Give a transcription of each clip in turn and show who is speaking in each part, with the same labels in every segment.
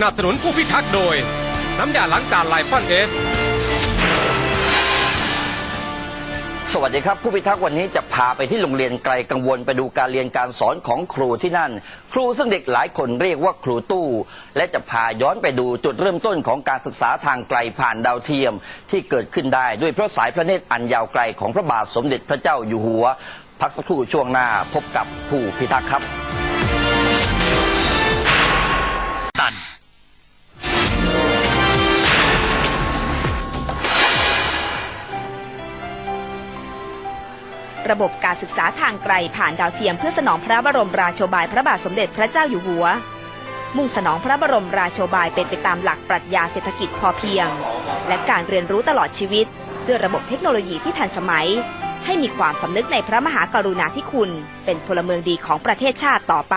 Speaker 1: สนับสนุนผู้พิทักษ์โดย น้ำยาล้างจานไลปอนเอส
Speaker 2: สวัสดีครับ ผู้พิทักษ์วันนี้จะพาไปที่โรงเรียนไกลกังวลไปดูการเรียนการสอนของครูที่นั่น ครูซึ่งเด็กหลายคนเรียกว่าครูตู้ และจะพาย้อนไปดูจุดเริ่มต้นของการศึกษาทางไกลผ่านดาวเทียม ที่เกิดขึ้นได้ด้วยพระสายพระเนตรอันยาวไกลของพระบาทสมเด็จพระเจ้าอยู่หัว พักสักครู่ช่วงหน้าพบกับผู้พิทักษ์ครับ
Speaker 3: ระบบการศึกษาทางไกลผ่านดาวเทียมเพื่อสนองพระบรมราโชบายพระบาทสมเด็จพระเจ้าอยู่หัว มุ่งสนองพระบรมราโชบายเป็นไปตามหลักปรัชญาเศรษฐกิจพอเพียง และการเรียนรู้ตลอดชีวิต ด้วยระบบเทคโนโลยีที่ทันสมัย ให้มีความสำนึกในพระมหากรุณาธิคุณ เป็นพลเมืองดีของประเทศชาติต่อไป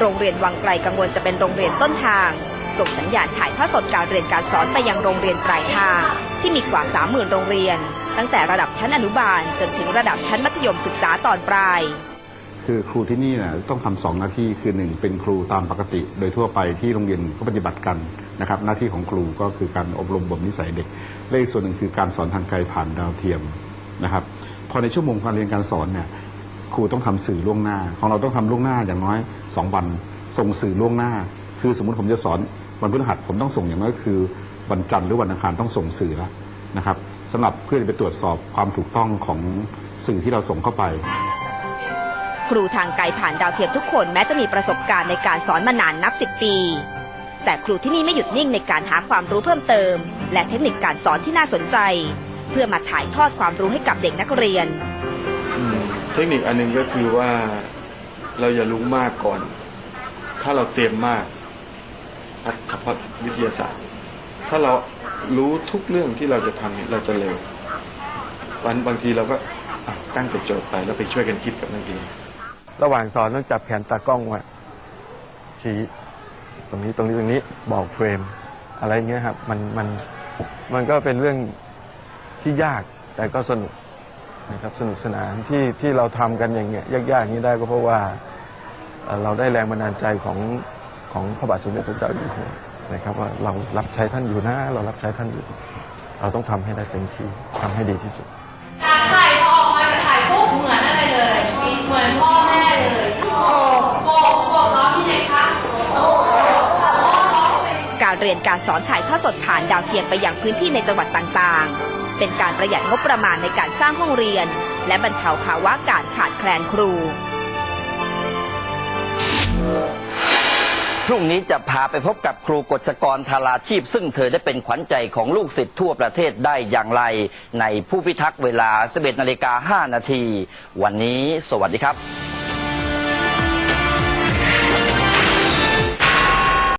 Speaker 3: โรงเรียนวังไกลกังวลจะเป็นโรงเรียนต้นทาง ส่งสัญญาณถ่ายทอดสดการเรียนการสอนไปยังโรงเรียนปลายทาง ที่มีกว่า 30,000 โรงเรียน ตั้งแต่ระดับชั้นอนุบาล จนถึงระดับชั้นมัธยมศึกษาตอนปลาย
Speaker 4: คือครูที่นี่นะต้องทำสองหน้าที่คือหนึ่งเป็นครูตามปกติ โดยทั่วไปที่โรงเรียนก็ปฏิบัติกันนะครับหน้าที่ของครูก็คือการอบรมบ่มนิสัยเด็กและอีกส่วนหนึ่งคือการสอนทางไกลผ่านดาวเทียมนะครับพอในชั่วโมงการเรียนการสอนเนี่ย ครูต้องทำสื่อล่วงหน้า ของเราต้องทำล่วงหน้าอย่างน้อยสองวัน ส่งสื่อล่วงหน้า คือสมมติผมจะสอนวันพฤหัสผมต้องส่งอย่างน้อยคือ วันจันทร์หรือวันอังคารต้องส่งสื่อแล้วนะครับสำหรับเพื่อจะไปตรวจสอบความถูกต้องของสื่อที่เราส่งเข้าไป
Speaker 3: ครูทางไกลผ่านดาวเทียมทุกคนแม้จะมีประสบการณ์ในการสอนมานานนับสิบปี แต่ครูที่นี่ไม่หยุดนิ่งในการหาความรู้เพิ่มเติม และเทคนิคการสอนที่น่าสนใจ เพื่อมาถ่ายทอดความรู้ให้กับเด็กนักเรียน
Speaker 5: เทคนิคอันหนึงก็คือว่าเราอย่ารู้มากก่อน ถ้าเราเตรียมมากเฉพาะวิทยาศาสตร์ ถ้าเรารู้ทุกเรื่องที่เราจะทำเนี่ยเราจะเร็ววันบางทีเราก็ตั้งแต่โจทย์ไปแล้วไปช่วยกันคิดกับนักเรียน
Speaker 6: ระหว่างสอนต้องจับแขนตากล้องไว้ชี้ตรงนี้ตรงนี้ตรงนี้บอกเฟรม อะไรเงี้ยครับ มันมันมันก็เป็นเรื่องที่ยากแต่ก็สนุก นะครับสนุกสนานที่ที่เราทำกันอย่างเงี้ยยากๆอย่างนี้ได้ก็เพราะว่าเอ่อเราได้แรงบันดาลใจของของพระบาทสมเด็จพระเจ้าอยู่หัวนะครับว่าเรารับใช้ท่านอยู่นะ เรารับใช้ท่านอยู่ เราต้องทำให้ได้เต็มที่ทำให้ดีที่สุด
Speaker 7: จากไข่พอออกมาจากไข่ปุ๊บเหมือนอะไรเลย เหมือนพ่อแม่เลยโกบโกบโกบร้องที่ไหนคะโอ้โหร้องเป็น
Speaker 3: การเรียนการสอนถ่ายทอดสดผ่านดาวเทียมไปยังพื้นที่ในจังหวัดต่างๆ เป็นการประหยัดงบประมาณในการสร้างห้องเรียน และบรรเทาภาวะการขาดแคลนครู
Speaker 2: พรุ่งนี้จะพาไปพบกับครูกฤษกรธาราชีพ ซึ่งเธอได้เป็นขวัญใจของลูกศิษย์ทั่วประเทศได้อย่างไร ในผู้พิทักษ์เวลา 11นาฬิกา5นาที วันนี้สวัสดีครับ